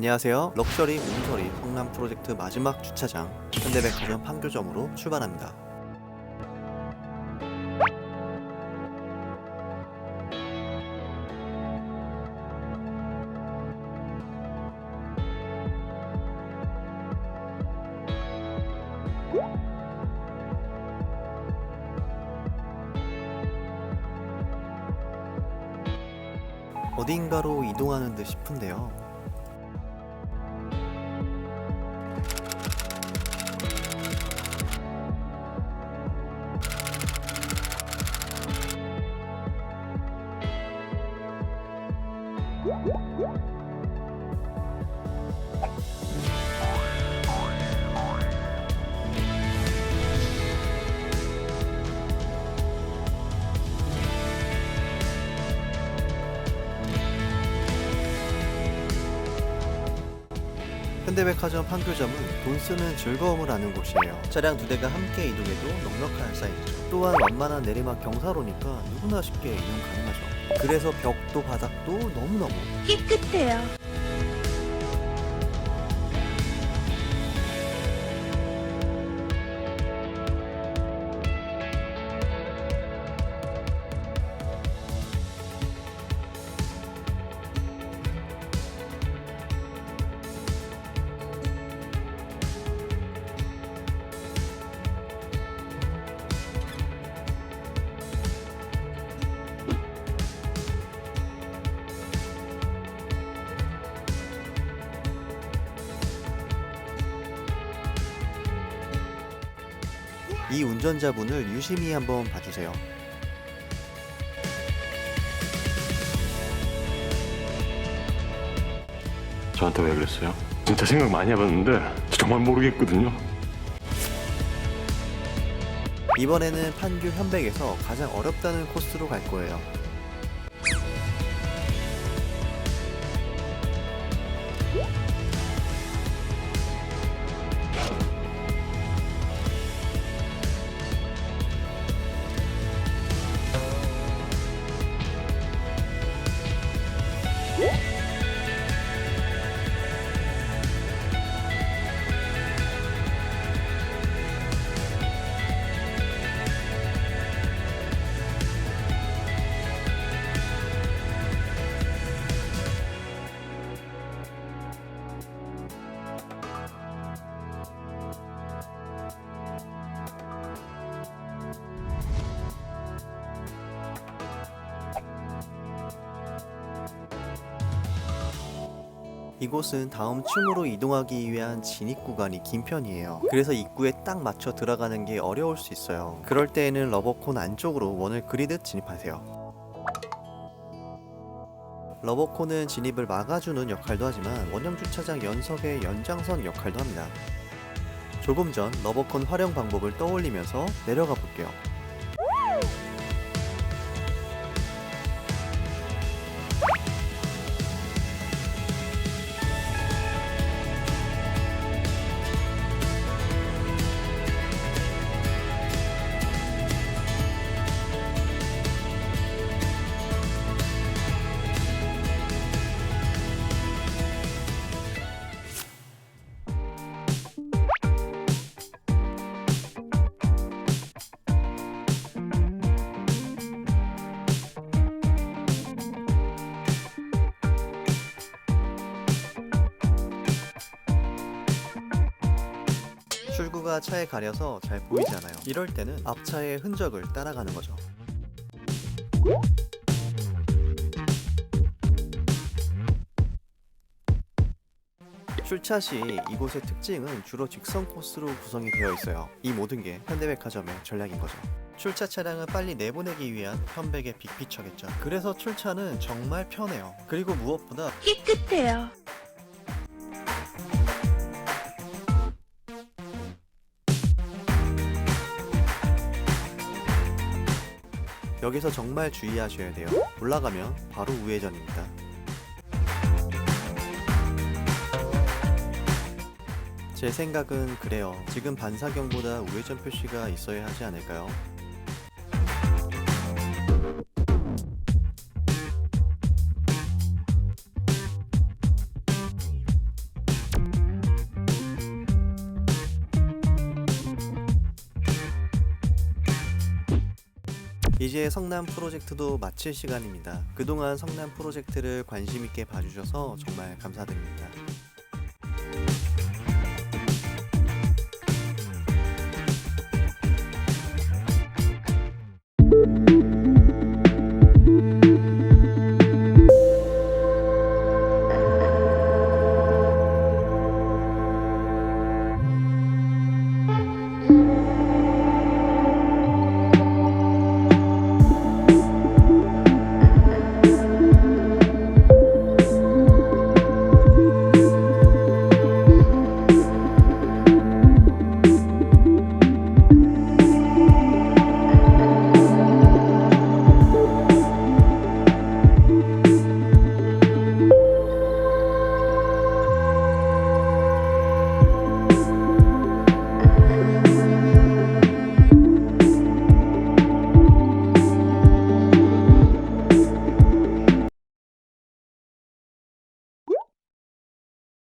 안녕하세요. 럭셔리 웅서리 성남 프로젝트 마지막 주차장 현대백화점 판교점으로 출발합니다. 어딘가로 이동하는 듯 싶은데요. 현대백화점 판교점은 돈 쓰는 즐거움을 아는 곳이에요. 차량 두 대가 함께 이동해도 넉넉한 사이즈죠. 또한 완만한 내리막 경사로니까 누구나 쉽게 이용 가능하죠. 그래서 벽도 바닥도 너무너무 깨끗해요. 이 운전자분을 유심히 한번 봐주세요. 저한테 왜 그랬어요? 진짜 생각 많이 해봤는데 정말 모르겠거든요. 이번에는 판교 현백에서 가장 어렵다는 코스로 갈 거예요. 이곳은 다음 층으로 이동하기 위한 진입 구간이 긴 편이에요. 그래서 입구에 딱 맞춰 들어가는 게 어려울 수 있어요. 그럴 때에는 러버콘 안쪽으로 원을 그리듯 진입하세요. 러버콘은 진입을 막아주는 역할도 하지만 원형 주차장 연석의 연장선 역할도 합니다. 조금 전 러버콘 활용 방법을 떠올리면서 내려가 볼게요. 출구가 차에 가려서 잘 보이지 않아요. 이럴 때는 앞차의 흔적을 따라가는 거죠. 출차 시 이곳의 특징은 주로 직선 코스로 구성이 되어 있어요. 이 모든 게 현대백화점의 전략인 거죠. 출차 차량을 빨리 내보내기 위한 현백의 빅피처겠죠. 그래서 출차는 정말 편해요. 그리고 무엇보다 깨끗해요. 여기서 정말 주의하셔야 돼요. 올라가면 바로 우회전입니다. 제 생각은 그래요. 지금 반사경보다 우회전 표시가 있어야 하지 않을까요? 이제 성남 프로젝트도 마칠 시간입니다. 그동안 성남 프로젝트를 관심 있게 봐주셔서 정말 감사드립니다.